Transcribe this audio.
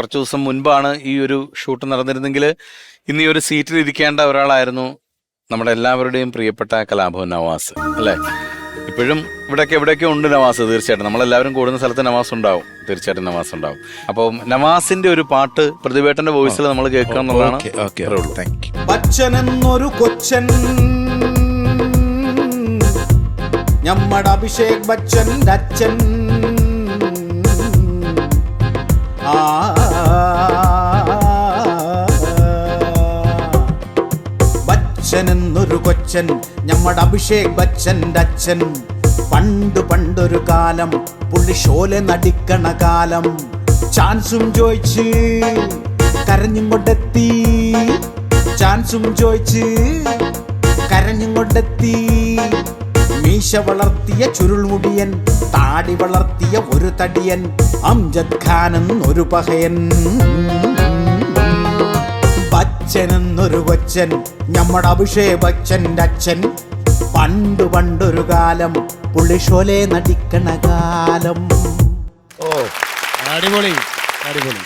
കുറച്ച് ദിവസം മുൻപാണ് ഈ ഒരു ഷൂട്ട് നടന്നിരുന്നെങ്കിൽ ഇന്ന് ഈ ഒരു സീറ്റിൽ ഇരിക്കേണ്ട ഒരാളായിരുന്നു നമ്മുടെ എല്ലാവരുടെയും പ്രിയപ്പെട്ട കലാഭവൻ നവാസ് അല്ലേ? ഇപ്പോഴും ഇവിടെയൊക്കെ എവിടെയൊക്കെ ഉണ്ട് നവാസ്? തീർച്ചയായിട്ടും. നമ്മളെല്ലാവരും കൂടുന്ന സ്ഥലത്ത് നവാസ് ഉണ്ടാവും. തീർച്ചയായിട്ടും നവാസ് ഉണ്ടാവും. അപ്പൊ നവാസിന്റെ ഒരു പാട്ട് പ്രതിവേട്ടന്റെ വോയിസിൽ നമ്മൾ കേൾക്കാം എന്നുള്ളതാണ് ബച്ചനെന്നൊരു കൊച്ചൻ ഞമ്മടെ അഭിഷേക് ബച്ചന്റെ അച്ഛൻ. ബച്ചനെന്നൊരു കൊച്ചൻ ഞമ്മടെ അഭിഷേക് ബച്ചന്റെ അച്ഛൻ. പണ്ട് പണ്ടൊരു കാലം പുള്ളി ഷോലെ നടിക്കണ കാലം. ചാൻസും ചോദിച്ച് കരഞ്ഞും കൊണ്ടെത്തി ചാൻസും ചോദിച്ച് കരഞ്ഞും കൊണ്ടെത്തി മീശ വളർത്തിയ ചുരുൾമുടിയൻ താടി വളർത്തിയ ഒരു തടിയൻ അംജദ് ഖാൻ എന്നൊരു പഹയൻ. ബച്ചനെന്നൊരു കൊച്ചൻ നമ്മുടെ അഭിഷേക് ബച്ചന്റെ അച്ഛൻ. പണ്ട് പണ്ടൊരു കാലം പുളിഷോലെ നടിക്കണ കാലം. ഓ അടിപൊളി അടിപൊളി.